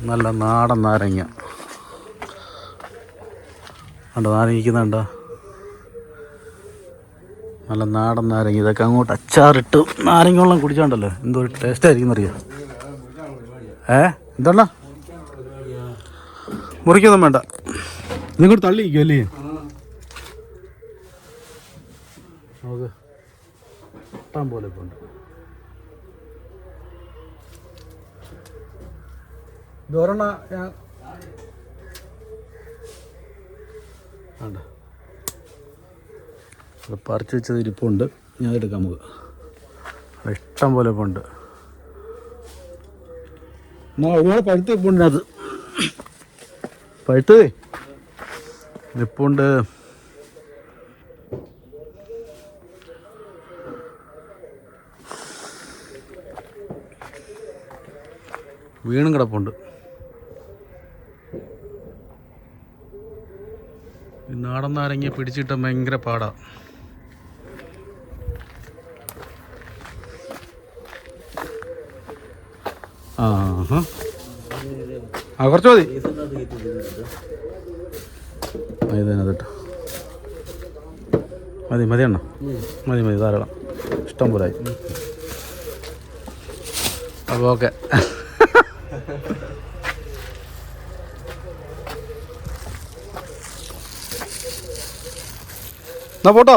നല്ല നാടൻ നാരങ്ങ. കണ്ടോ നാരങ്ങിക്കുന്നുണ്ടോ? നല്ല നാടൻ നാരങ്ങ. ഇതൊക്കെ അങ്ങോട്ട് അച്ചാറിട്ട് നാരങ്ങ വെള്ളം കുടിച്ചാണ്ടല്ലോ. എന്തോ ഒരു ടേസ്റ്റ് ആയിരിക്കും എന്നറിയാം? ഏ? എന്താണ് മുറിക്കൊന്നും വേണ്ട. നിങ്ങോട്ട് തള്ളിയിരിക്കും അല്ലേ? നമുക്ക് പോലെ ഇപ്പൊ ഒരെണ്ണ ഞാൻ വേണ്ട അത് പറിച്ച് വെച്ചത് ഇരിപ്പുണ്ട്. ഞാൻ എടുക്കാം നമുക്ക്. ഇഷ്ടം പോലെ ഉണ്ട് എന്നാ ഒരുപാട് പഴുത്ത് ഇപ്പുണ്ട് അത് പഴുത്ത് ഇപ്പുണ്ട് വീണും കിടപ്പുണ്ട്. നാടൻ നാരങ്ങ പിടിച്ചിട്ട് ഭയങ്കര പാടാ. ആഹാ. ആ കുറച്ച് മതി. ആ, ഇത് മതി മതി എണ്ണ മതി മതി ധാരാളം. ഇഷ്ടം പോലെ അപ്പോൾ ഓക്കെ. എന്നാ പോട്ടോ.